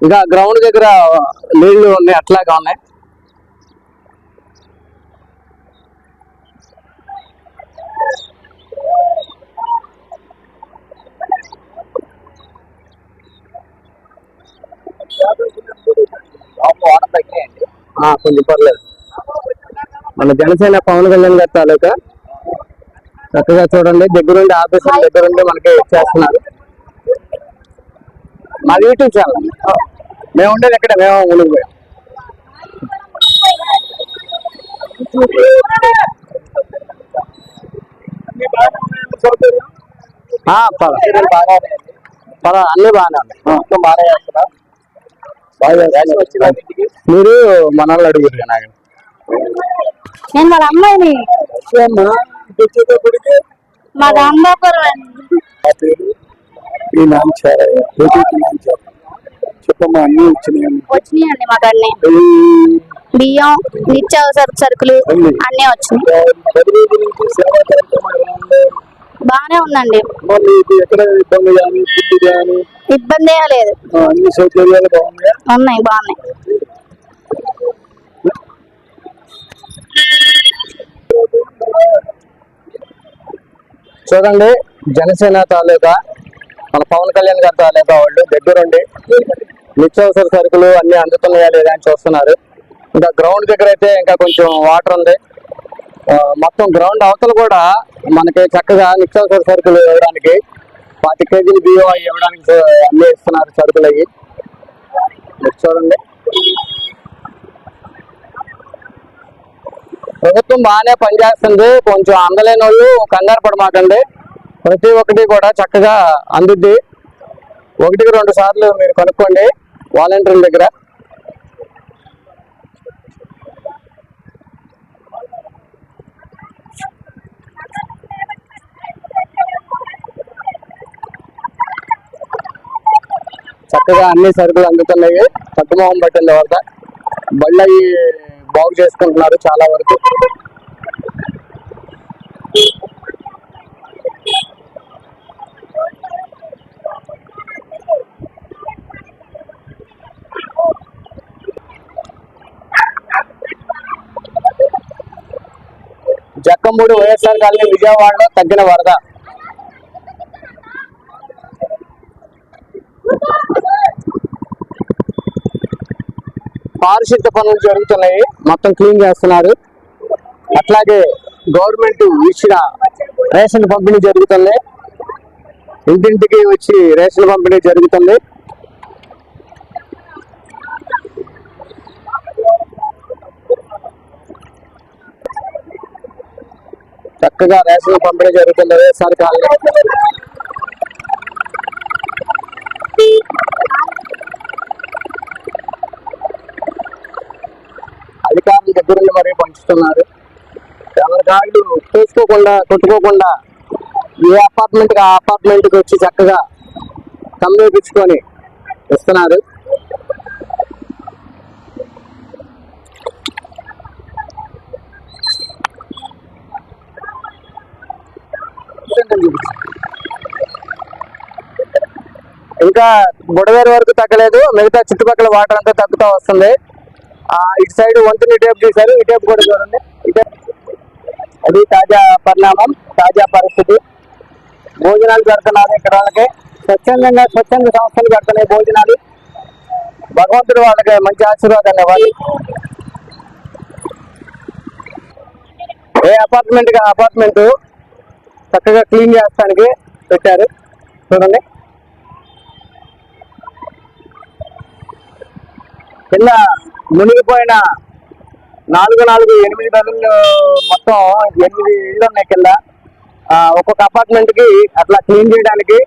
ఇక గ్రౌండ్ దగ్గర నీళ్ళు ఉన్నాయి అట్లాగా ఉన్నాయి. కొంచెం పర్లేదు. మన జనసేన పవన్ కళ్యాణ్ గారి తాలూకా చక్కగా చూడండి దగ్గరుండి ఆఫీసర్ దగ్గరుండి మనకి చేస్తున్నారు. మా యూట్యూబ్ ఛానల్. మేము ఉండేది ఎక్కడ? మేము పద. పద, అన్ని బాగానే ఉన్నాయి. మొత్తం బాగానే చేస్తున్నా. బాగా చేస్తున్నా. మీరు మనల్ని అడుగురు నాకు నేను వాళ్ళ అమ్మాయిని. మా అండి ఈ నాంచారయ్య ఏపీకి నాంచారు చెప్పమ్మా అన్ని వచ్చినాయి. వచ్చినాయండి మాకు అన్ని బియ్యం నిత్యావసర సరుకులు అన్ని వచ్చినాయి? బాగానే ఉందండి. ఇబ్బంది లేదు. ఆ, అన్ని సౌకర్యాలు బాగున్నాయా? ఉన్నాయి బాగున్నాయి చూడండి జనసేన తాలూకా మన పవన్ కళ్యాణ్ గారితో తాలూకా వాళ్ళు దగ్గరుండి నిత్యావసర సరుకులు అన్ని అందుతున్నాయా లేదా అని చూస్తున్నారు. ఇంకా గ్రౌండ్ దగ్గర అయితే ఇంకా కొంచెం వాటర్ ఉంది. మొత్తం గ్రౌండ్ అవతలు కూడా మనకి చక్కగా నిత్యావసర సరుకులు ఇవ్వడానికి పాతి కేజీలు బియ్యం అవి ఇవ్వడానికి అన్నీ అన్ని ఇస్తున్నారు సరుకులు అవి. చూడండి. ప్రభుత్వం బాగానే పనిచేస్తుంది. కొంచెం అందలేని వాళ్ళు కంగారు పడమాకండి. ప్రతి ఒక్కటి కూడా చక్కగా అందుద్ది. ఒకటికి రెండు సార్లు మీరు కనుక్కోండి వాలంటీర్ల దగ్గర. చక్కగా అన్ని సరుకులు అందుతున్నాయి. తక్కువ పట్టింది వరద బళ్ళు అవి బాగు చేసుకుంటున్నారు చాలా వరకు. జక్కమూడి వైఎస్ఆర్ కాలనీ విజయవాడలో తగ్గిన వరద. పారిశుద్ధ పనులు జరుగుతున్నాయి. మొత్తం క్లీన్ చేస్తున్నారు. అట్లాగే గవర్నమెంట్ ఇచ్చిన రేషన్ పంపిణీ జరుగుతుంది. ఇంటింటికి వచ్చి రేషన్ పంపిణీ జరుగుతుంది. చక్కగా రేషన్ పంపిణీ జరుగుతుంది. వైఎస్ఆర్ కాలనీ అధికారుల దగ్గర మరి పంచుతున్నారు. ఎవరి చూసుకోకుండా కొట్టుకోకుండా ఏ అపార్ట్మెంట్ ఆ అపార్ట్మెంట్కి వచ్చి చక్కగా కమ్యూనిపించుకొని ఇస్తున్నారు ఇంకా బుడవేరు వరకు తగ్గలేదు. మిగతా చుట్టుపక్కల వాటర్ అంతా తగ్గుతూ వస్తుంది. ఇటు సైడ్ వంతుని ఇటేపు తీశారు ఇటేపు కూడా చూడండి. అది తాజా పరిణామం తాజా పరిస్థితి. భోజనాలు పెడుతున్నారు ఇక్కడ వాళ్ళకి. స్వచ్ఛందంగా స్వచ్ఛంద సంస్థలు పెడుతున్నాయి భోజనాలు. భగవంతుడు వాళ్ళకి మంచి ఆశీర్వాదాన్ని ఇవ్వాలి. ఏ అపార్ట్మెంట్ అపార్ట్మెంట్ చక్కగా క్లీన్ చేస్తానికి పెట్టారు. చూడండి. కింద మునిగిపోయిన నాలుగు నాలుగు ఎనిమిది గదులు మొత్తం ఎనిమిది ఇళ్ళు ఉన్నాయి కింద. ఒక్కొక్క అపార్ట్మెంట్కి అట్లా క్లీన్ చేయడానికి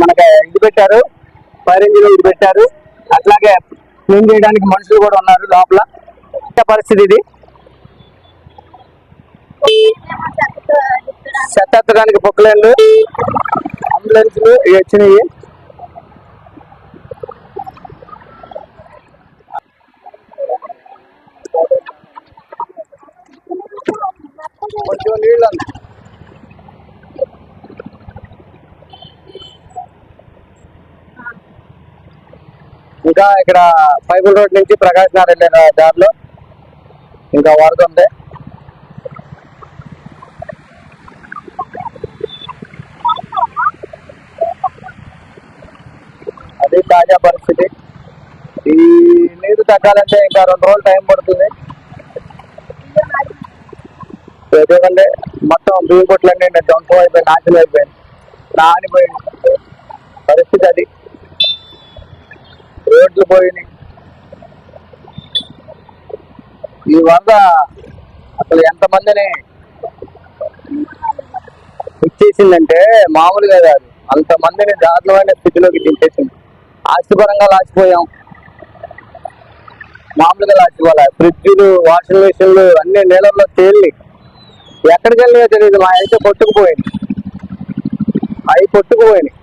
మనకి ఇది పెట్టారు. ఫైర్ ఇంజిన్ ఇది పెట్టారు. అట్లాగే క్లీన్ చేయడానికి మనుషులు కూడా ఉన్నారు లోపల. పరిస్థితి ఇది. చెత్త పొక్కలేన్లు అంబులెన్స్లు ఇవి వచ్చినాయి. కొంచెం నీళ్ళు ఇంకా ఇక్కడ పైపుల్ రోడ్ నుంచి ప్రకాశ్ నగర్ దారిలో ఇంకా వరద ఉంది అది తాజా పరిస్థితి. ఈ నీరు తగ్గాలంటే ఇంకా రెండు రోజులు టైం పడుతుంది. ఎందుకంటే మొత్తం బియ్యం కొట్లన్నీ ధ్వంసం అయిపోయి నాశనం అయిపోయింది నానిపోయింది. పరిస్థితి అది. రోడ్లు పోయినాయి. ఈ వల్ల అసలు ఎంతమందిని ఇచ్చేసిందంటే మామూలుగా కాదు. అంతమందిని దారుణమైన స్థితిలోకి దించేసింది ఆస్తిపరంగా లాచిపోయాం. మామూలుగా లాచిపోలే. ఫ్రిడ్జ్లు వాషింగ్ మిషన్లు అన్ని నీళ్ళల్లో తేలి ఎక్కడికి వెళ్ళినా తెలియదు మా అయితే కొట్టుకుపోయింది. అవి కొట్టుకుపోయినాయి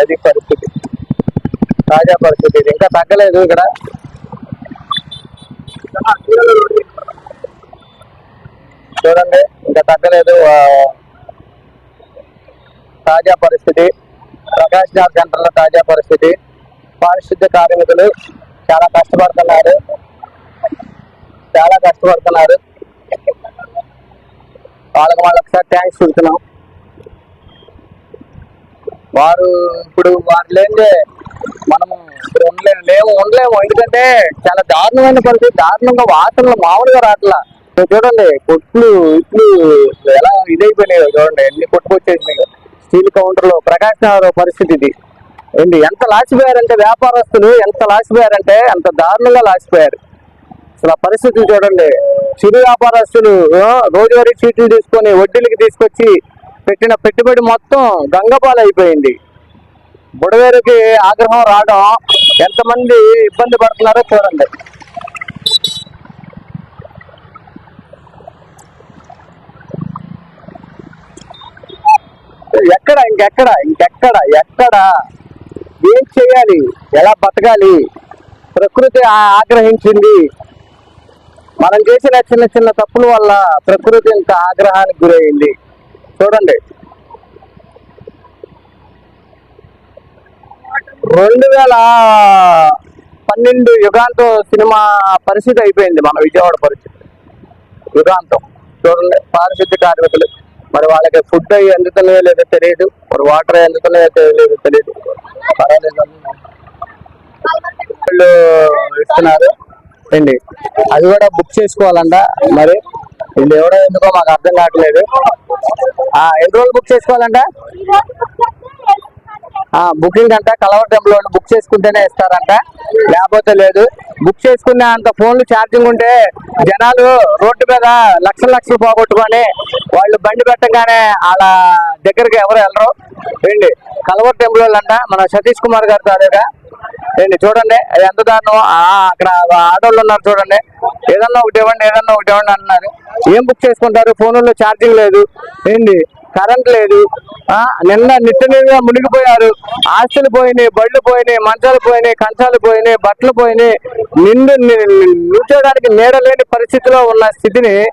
అది పరిస్థితి. తాజా పరిస్థితి ఇంకా తగ్గలేదు ఇక్కడ. చూడండి ఇంకా తగ్గలేదు. తాజా పరిస్థితి. ప్రకాష్ నగర్ సెంటర్లో తాజా పరిస్థితి. పారిశుద్ధ్య కార్మికులు చాలా కష్టపడుతున్నారు. చాలా కష్టపడుతున్నారు. వాళ్ళకి వాళ్ళు ఒకసారి థ్యాంక్స్ చెబుతున్నాం. వారు ఇప్పుడు వారు లేదే మనం ఇప్పుడు ఉండలేము లేము ఉండలేము. ఎందుకంటే చాలా దారుణమైన పరిస్థితి. దారుణంగా వాసనలు మామూలుగా రావట్లా చూడండి కొట్లు ఇట్లు ఎలా ఇదైపోయినాయో చూడండి. ఎన్ని కొట్టుకొచ్చేసినాయి. స్టీల్ కౌంటర్లో పరిస్థితి ఇది. ఏంటి ఎంత లాసిపోయారంటే వ్యాపారస్తులు ఎంత లాసిపోయారంటే అంత దారుణంగా లాసిపోయారు అసలు ఆ పరిస్థితులు చూడండి. చిరు వ్యాపారస్తులు రోజువారీ చీట్లు తీసుకొని వడ్డీలకి తీసుకొచ్చి పెట్టిన పెట్టుబడి మొత్తం గంగపాలు అయిపోయింది బుడవేరుకి ఆగ్రహం రావడం ఎంతమంది ఇబ్బంది పడుతున్నారో చూడండి. ఎక్కడ ఇంకెక్కడ ఇంకెక్కడ ఎక్కడ? ఏం చేయాలి? ఎలా బతకాలి? ప్రకృతి ఆగ్రహించింది. మనం చేసిన చిన్న చిన్న తప్పుల వల్ల ప్రకృతి ఇంత ఆగ్రహానికి గురైంది. చూడండి. రెండు వేల పన్నెండు యుగాంతం సినిమా పరిస్థితి అయిపోయింది మన విజయవాడ పరిస్థితి. యుగాంతం. చూడండి పారిశుద్ధ్య కార్మికులు. మరి వాళ్ళకి ఫుడ్ అవి అందుతున్నాయో లేదో తెలియదు మరి వాటర్ అవి అందుతున్నాయో లేదో తెలియదు పర్వాలేదు. వాళ్ళు ఇస్తున్నారు. అండి అది కూడా బుక్ చేసుకోవాలంట. మరి వీళ్ళు ఎవడో ఎందుకో మాకు అర్థం కావట్లేదు. ఎన్ని రోజులు బుక్ చేసుకోవాలంట? బుకింగ్ అంట కలవర్ టెంపుల్ వాళ్ళు బుక్ చేసుకుంటేనే ఇస్తారంట. లేకపోతే లేదు. బుక్ చేసుకునే అంత ఫోన్లు ఛార్జింగ్ ఉంటే జనాలు రోడ్డు మీద లక్షల లక్షలు పోగొట్టుకొని వాళ్ళు బండి పెట్టగానే వాళ్ళ దగ్గరికి ఎవరు వెళ్ళరు. ఏంటి? కలవర్ టెంపుల్ వాళ్ళు అంట మన సతీష్ కుమార్ గారి తాలూకా ఏంటి? చూడండి అది ఎంత దారుణం అక్కడ ఆటోళ్ళు ఉన్నారు చూడండి. ఏదన్నా ఒకటి ఇవ్వండి ఏదన్నా ఒకటి ఇవ్వండి అంటున్నారు. ఏం బుక్ చేసుకుంటారు? ఫోన్లో ఛార్జింగ్ లేదు. ఏంటి? కరెంట్ లేదు. నిన్న నిట్ట నీరుగా మునిగిపోయారు. ఆస్తులు పోయినాయి బళ్ళు పోయినాయి మంచాలు పోయినాయి కంచాలు పోయినాయి బట్టలు పోయినాయి. నిండు నిల్చోడానికి నీడ లేని పరిస్థితిలో ఉన్న స్థితిని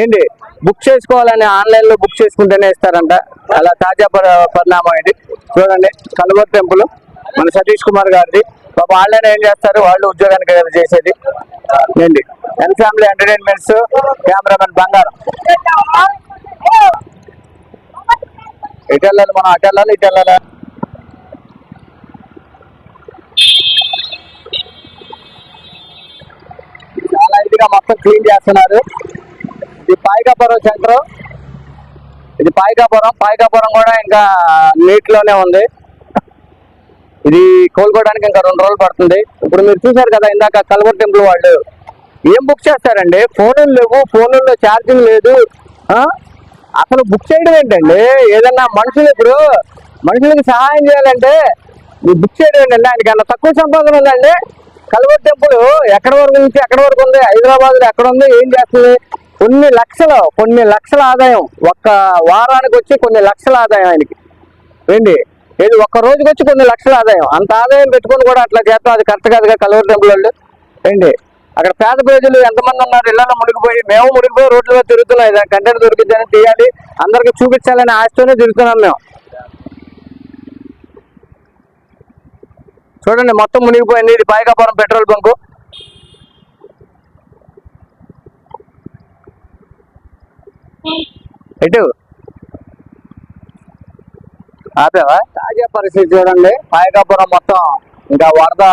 ఏంటి? బుక్ చేసుకోవాలని ఆన్లైన్లో బుక్ చేసుకుంటేనే ఇస్తారంట. అలా తాజా పరి- పరిణామం ఇది చూడండి. కలువర్ టెంపుల్. మన సతీష్ కుమార్ గారిది. పాప వాళ్ళని ఏం చేస్తారు? వాళ్ళు ఉద్యోగానికి కదా చేసేది. ఏంటి? ఎన్ ఫ్యామిలీ ఎంటర్టైన్మెంట్స్ కెమెరామెన్ బంగారం. ఎటు వెళ్ళాలి మనం అటు వెళ్ళాలి ఇటు వెళ్ళాలి చాలా ఇదిగా మొత్తం క్లీన్ చేస్తున్నారు. ఇది పాయికాపురం సెంటర్ ఇది పాయికాపురం. పాయికాపురం కూడా ఇంకా నీటిలోనే ఉంది. ఇది కోలుకోవడానికి ఇంకా రెండు రోజులు పడుతుంది. ఇప్పుడు మీరు చూశారు కదా ఇందాక కల్వర్ టెంపుల్ వాళ్ళు. ఏం బుక్ చేస్తారండి? ఫోన్లు లేవు ఫోన్లలో ఛార్జింగ్ లేదు. అసలు బుక్ చేయడం ఏంటండి? ఏదన్నా మనుషులు ఇప్పుడు మనుషులకు సహాయం చేయాలంటే మీరు బుక్ చేయడం ఏంటండి? ఆయనకి తక్కువ సంపాదన ఉందండి. కల్వర్ టెంపుల్ ఎక్కడ వరకు నుంచి ఎక్కడ వరకు ఉంది? హైదరాబాద్లో ఎక్కడ ఉంది? ఏం చేస్తుంది? కొన్ని లక్షలు కొన్ని లక్షల ఆదాయం ఒక్క వారానికి వచ్చి కొన్ని లక్షల ఆదాయం ఆయనకి. ఏంటి? ఏది ఒక్క రోజుకి వచ్చి కొన్ని లక్షల ఆదాయం. అంత ఆదాయం పెట్టుకొని కూడా అట్లా చేస్తాం అది కరెక్ట్ కాదుగా కలవర్ టెంపుల్ వాళ్ళు? ఏంటి? అక్కడ పేద ప్రజలు ఎంతమంది ఉన్నారు? ఇళ్ళలో మునిగిపోయి మేము మునిగిపోయి రోడ్ల మీద తిరుగుతున్నాం. ఇది కంటెంట్ దొరికిద్దని తీయాలి. అందరికి చూపించాలని ఆశతోనే తిరుగుతున్నాం మేము. చూడండి మొత్తం మునిగిపోయింది. ఇది పైకాపురం పెట్రోల్ బంకు. ఎటు ఆపేవా? తాజా పరిస్థితి చూడండి. పైకాపురం మొత్తం. ఇంకా వరద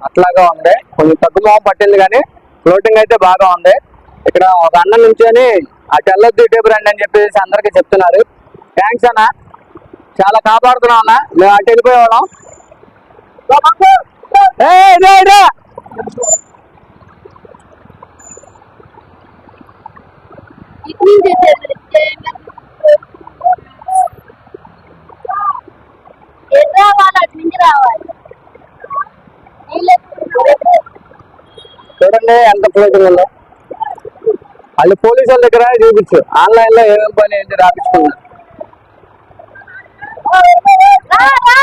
అట్లాగా ఉంది. కొంచెం తగ్గుమోహం పట్టింది కానీ ఫ్లోటింగ్ అయితే బాగా ఉంది. ఇక్కడ ఒక అన్న నుంచొని అటు వెళ్ళొద్దు ఇటు రండి అని చెప్పేసి అందరికీ చెప్తున్నారు. థ్యాంక్స్ అన్న. చాలా కాపాడుతున్నాం అన్న. మేము అటు వెళ్ళిపోయేవాళ్ళం. రావాలి అటు నుంచి రావాలి నీళ్ళు ఎక్కువ చూడండి ఎంత ఫ్లోటింగ్ ఉందో. వాళ్ళు పోలీసు వాళ్ళ దగ్గర చూపించు. ఆన్లైన్లో ఏమేమి పని ఏంటి రాపించుకున్నారు రా, రా.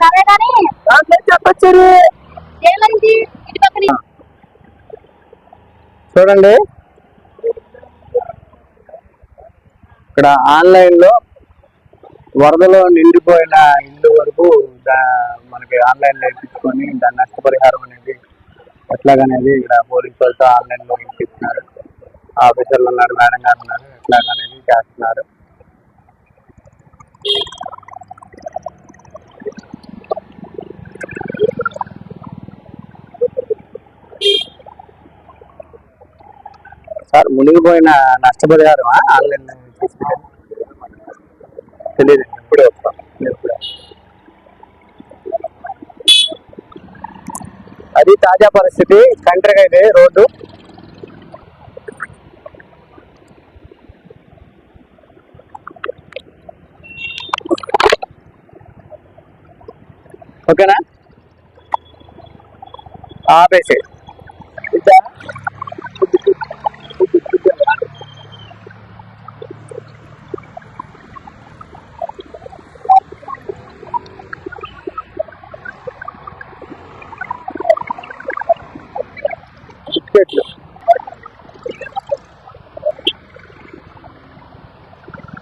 సరే కానీ చెప్పచ్చు ఏమైంది? ఇటు పక్కన. చూడండి. ఇక్కడ ఆన్లైన్లో వరదలో నిండిపోయిన ఇల్లు వరకు మనకి ఆన్లైన్లో ఇప్పించుకొని దాని నష్టపరిహారం అనేది ఎట్లాగనేది ఇక్కడ పోలీసు వాళ్ళతో ఆన్లైన్లో ఇప్పిస్తున్నారు ఆఫీసర్లు ఉన్నారు మేడం గారు ఉన్నారు ఎట్లాగనేది చేస్తున్నారు. సార్ మునిగిపోయిన నష్టపరిహారమా? ఆన్లైన్ తీసుకుంటే తెలియదు. ఇప్పుడే వస్తాం. ఇప్పుడే. అది తాజా పరిస్థితి. కంట్రీగా ఇది రోడ్డు. ఓకేనా? ఆపేసేది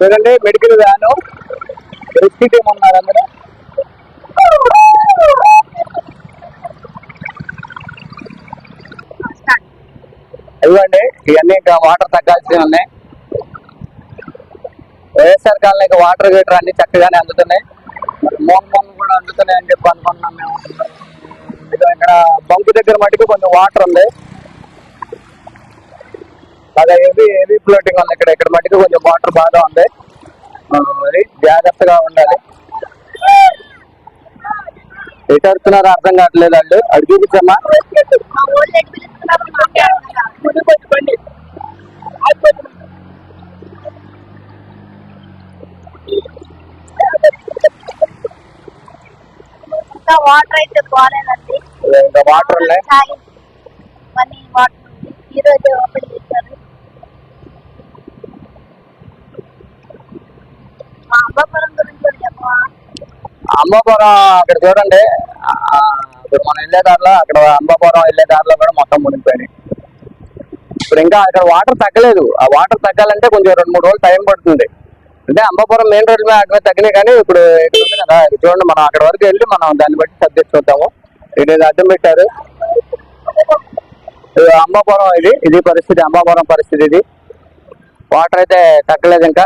చూడండి మెడికల్ వ్యాను. రెస్క్యూ టీమ్ ఉన్నారు అందరూ ఇవ్వండి ఇవన్నీ ఇంకా వాటర్ తగ్గాల్సినవి ఉన్నాయి. వైఎస్ఆర్ కాలనీకి వాటర్ గీటర్ అన్ని చక్కగానే అందుతున్నాయి. మోన్ మోన్ కూడా అందుతున్నాయి అని చెప్పి అనుకుంటున్నాం మేము. ఇక్కడ బంకు దగ్గర మటుకు కొంచెం వాటర్ ఉంది. బాగా హెవీ హెవీ ఫ్లోటింగ్ ఉంది ఇక్కడ. ఇక్కడ మటుకు కొంచెం వాటర్ బాగా ఉంది. జాగ్రత్తగా ఉండాలి. ఎటు వస్తున్నారో అర్థం కావట్లేదు అడు చూపించమ్మా. మా ఊళ్ళో ఎటు పిలుస్తున్నారు మాట్లాడుతున్నా ముందు కొట్టుకోండి ఇంకా వాటర్ అయితే పోలేదండి ఇంకా వాటర్ ఉన్నాయి. వాటర్ ఉంది. ఈ రోజు ఓపెన్ చేశారు మా అబ్బాపురం గురించి కూడా చెప్పవా అంబాపురం అక్కడ చూడండి. ఇప్పుడు మనం వెళ్ళే దారిలో అక్కడ అంబాపురం వెళ్ళే దారిలో కూడా మొత్తం మునిగిపోయినాయి. ఇప్పుడు ఇంకా అక్కడ వాటర్ తగ్గలేదు. ఆ వాటర్ తగ్గాలంటే కొంచెం రెండు మూడు రోజులు టైం పడుతుంది. అంటే అంబాపురం మెయిన్ రోడ్ మీద అక్కడ తగ్గినాయి కానీ ఇప్పుడు ఇక్కడ ఉంది కదా చూడండి మనం అక్కడ వరకు వెళ్ళి మనం దాన్ని బట్టి సబ్జెక్ట్ చూద్దాము. ఇది అడ్డం పెట్టారు. అంబాపురం ఇది ఇది పరిస్థితి అంబాపురం పరిస్థితి ఇది. వాటర్ అయితే తగ్గలేదు ఇంకా.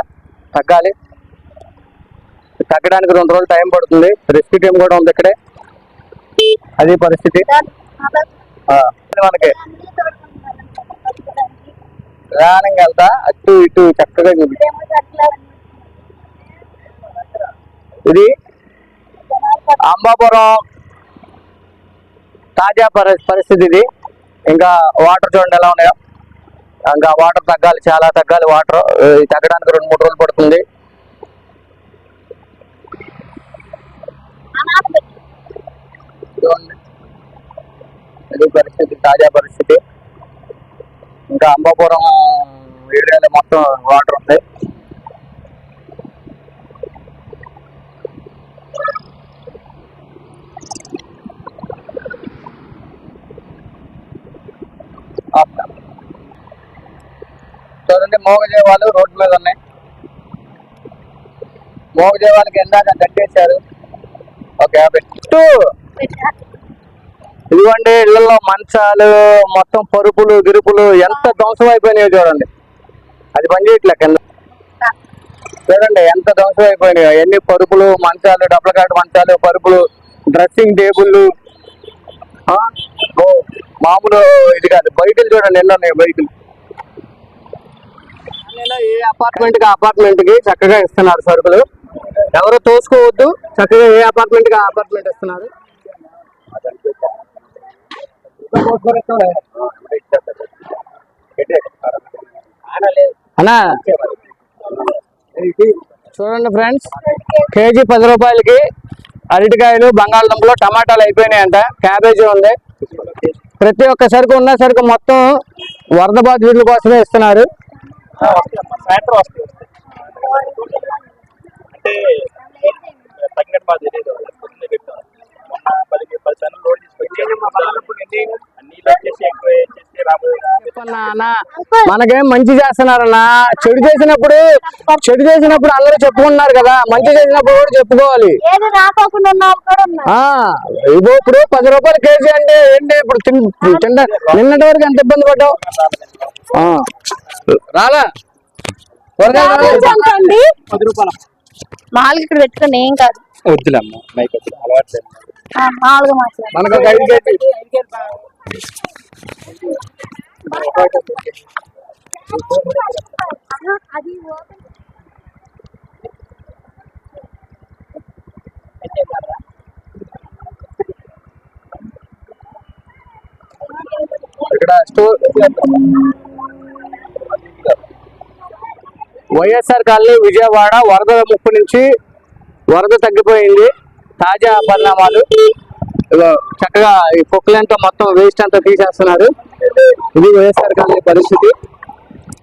తగ్గాలి. తగ్గడానికి రెండు రోజులు టైం పడుతుంది. రెస్క్యూ టీమ్ కూడా ఉంది ఇక్కడే. అది పరిస్థితి. మనకి. ప్రయాణంగా వెళ్తా. అటు ఇటు చక్కగా చూపి ఇది అంబాపురం తాజా పరిస్థితి ఇది. ఇంకా వాటర్ చూడండి ఎలా ఉన్నాయో. ఇంకా వాటర్ తగ్గాలి చాలా తగ్గాలి వాటర్. తగ్గడానికి రెండు మూడు రోజులు పడుతుంది చూడండి ఇది పరిస్థితి తాజా పరిస్థితి. ఇంకా అంబాపురం ఏరియాలో మొత్తం వాటర్ ఉంది. చూడండి మోగజేవాలు రోడ్డు మీద ఉన్నాయి. మోగదేవాలకి ఎందాక కట్టేశారు ఓకే యాభై టూ ఇదిగోండి ఇళ్ళలో మంచాలు మొత్తం పరుపులు గిరుపులు ఎంత ధ్వంసం అయిపోయినాయో చూడండి. అది పని చేయట్లే కింద. చూడండి ఎంత ధ్వంసం అయిపోయినాయో. ఎన్ని పరుపులు మంచాలు డబ్బలకాటు మంచాలు పరుపులు డ్రెస్సింగ్ టేబుల్ మామూలు ఇది కాదు. బైకులు చూడండి ఎన్ని ఉన్నాయి బైకులు ఏ అపార్ట్మెంట్కి అపార్ట్మెంట్కి చక్కగా ఇస్తున్నారు సరుకులు ఎవరు తోసుకోవద్దు చక్కగా ఏ అపార్ట్మెంట్కి అపార్ట్మెంట్ ఇస్తున్నారు? అన్నా చూడండి ఫ్రెండ్స్ కేజీ పది రూపాయలకి అరటికాయలు బంగాళదుంపలు టమాటాలు అయిపోయినాయంట క్యాబేజీ ఉంది ప్రతి ఒక్క సరుకు ఉన్న సరుకు మొత్తం వరద బాధితుల కోసమే ఇస్తున్నారు అంటే తీసుకొచ్చి ఎక్కువ చెప్పన్నా మనకేం మంచి చేస్తున్నారన్నా? చెడు చేసినప్పుడు చెడు చేసినప్పుడు అందరూ చెప్పుకుంటున్నారు కదా. మంచి చేసినప్పుడు కూడా చెప్పుకోవాలి. ఇదో ఇప్పుడు పది రూపాయలు కేజీ అంటే ఏంటి? ఇప్పుడు తిండ నిన్నటి వరకు ఎంత ఇబ్బంది పడ్డావు? రాలా. పది రూపాయలు. మామూలుగా ఇక్కడ పెట్టుకుని ఏం కాదు. వద్దులమ్మ మైక్ వద్దు అలవాటు లేదు ఆ, మామూలుగా మాట్లాడు. మనకు ఒక ఐదు కేజీ అది ఓపెన్ ఇక్కడ స్టోర్ వైఎస్ఆర్ కాలనీ విజయవాడ వరద ముప్పు నుంచి వరద తగ్గిపోయింది. తాజా పరిణామాలు. చక్కగా ఈ పొక్కులంతా మొత్తం వేస్ట్ అంతా తీసేస్తున్నారు. ఇది వైఎస్ఆర్ కాలనీ పరిస్థితి.